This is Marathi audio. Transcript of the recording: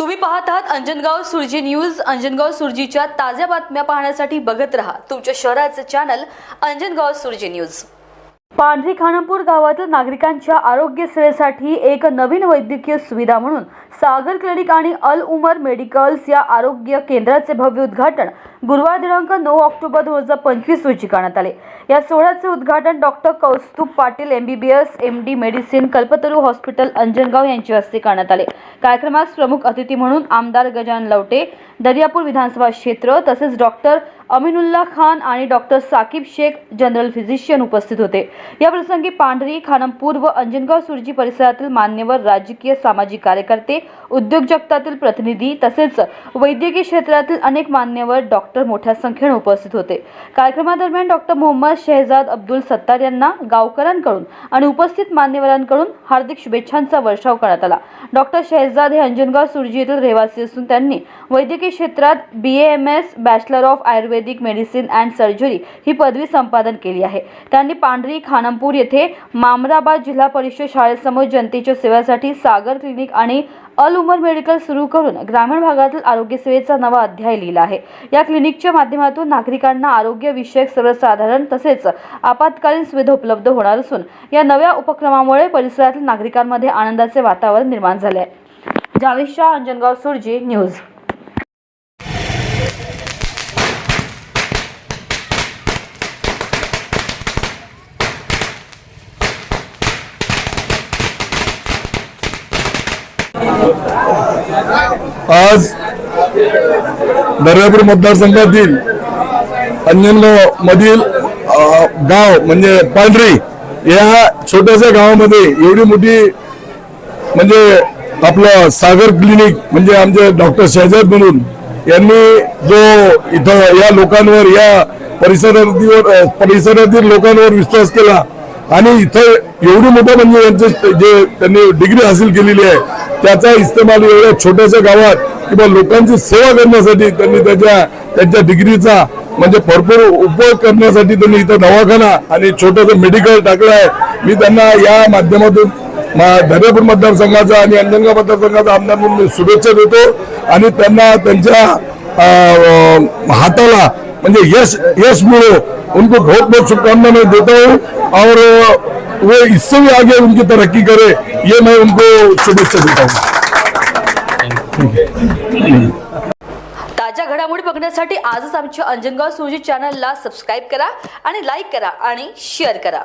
तुम्ही पाहत आहात अंजनगाव सुरजी न्यूज. अंजनगाव सुरजीच्या ताज्या बातम्या पाहण्यासाठी बघत रहा तुमच्या शहराचे चॅनल अंजनगाव सुरजी न्यूज. पांढरी खानापूर गावातील नागरिकांच्या आरोग्य सेवेसाठी एक नवीन वैद्यकीय सुविधा म्हणून सागर क्लिनिक आणि अल उमर मेडिकल्स या आरोग्य केंद्राचे भव्य उद्घाटन गुरुवार दिनांक नऊ ऑक्टोबर दोन हजार पंचवीस रोजी करण्यात आले. या सोहळ्याचे उद्घाटन doctor Kaustubh Patil MBBS M D medicine Kalpataru hospital Anjangaon यांच्या हस्ते करण्यात आले. कार्यक्रमास प्रमुख अतिथी म्हणून आमदार गजानन लवटे दर्यापूर विधानसभा क्षेत्र तसेच डॉक्टर अमिनुल्ला खान आणि doctor Saqib Shaikh general physician उपस्थित होते. या प्रसंगी पांढरी खानमपूर व अंजनगाव सुरजी परिसरातील मान्यवर राजकीय सामाजिक कार्यकर्ते उद्योग जगतातील प्रतिनिधी तसेच वैद्यकीय क्षेत्रातील अनेक मान्यवर डॉक्टर मोठ्या संख्येने उपस्थित होते. कार्यक्रमादरम्यान डॉक्टर मोहम्मद शहजाद अब्दुल सत्तार यांना गावकऱ्यांकडून आणि उपस्थित मान्यवरांकडून हार्दिक शुभेच्छांचा वर्षाव करण्यात आला. डॉक्टर शहजाद हे अंजनगाव सुरजी येथील रहिवासी असून त्यांनी वैद्यकीय क्षेत्रात B M S bachelor of Ayurvedic medicine and surgery ही पदवी संपादन केली आहे. त्यांनी पांढरी खानमपूर येथे मामराबाद जिल्हा परिषद शाळेसमोर जनतेच्या सेवेसाठी सागर क्लिनिक आणि अल उमर मेडिकल सुरू करून ग्रामीण भागातील आरोग्य सेवेचा नवा अध्याय लिहिला आहे. या क्लिनिकच्या माध्यमातून नागरिकांना आरोग्यविषयक सर्वसाधारण तसेच आपत्कालीन सुविधा उपलब्ध होणार असून या नव्या उपक्रमामुळे परिसरातील नागरिकांमध्ये आनंदाचे वातावरण निर्माण झाले आहे. जावेद शाह अंजनगाव सुरजी न्यूज. आज दर्यापूर मतदारसंघातील अंजनगाव मधील गाव म्हणजे पांढरी या छोट्याशा गावामध्ये एवढी मोठी म्हणजे आपलं सागर क्लिनिक म्हणजे आमचे डॉक्टर शहजाद म्हणून यांनी जो इथं या लोकांवर या परिसरातील परिसरातील लोकांवर विश्वास केला आणि इथं एवढी मोठं म्हणजे यांचे जे त्यांनी डिग्री हासिल केलेली आहे त्याचा इस्तेमाल एवढ्या छोट्याशा गावात किंवा लोकांची सेवा करण्यासाठी त्यांनी त्याच्या त्यांच्या डिग्रीचा म्हणजे भरपूर उपयोग करण्यासाठी त्यांनी इथं दवाखाना आणि छोटंसं मेडिकल टाकलं आहे. मी त्यांना या माध्यमातून मा- मतदारसंघाचा आणि अंजनगाव मतदारसंघाचा आमदार म्हणून मी शुभेच्छा देतो आणि त्यांना त्यांच्या हाताला म्हणजे यश यश मिळो उनको बहुत बहुत शुभकामनाएं देता. हूँ और वो इससे भी आगे उनकी तरक्की करे ये मैं उनको शुभेच्छा देता हूँ। ताज्या घडामोडी बघण्यासाठी आजच आमच्या अंजनगाव सुरजी चॅनलला सबस्क्राईब करा आणि लाईक करा आणि शेअर करा.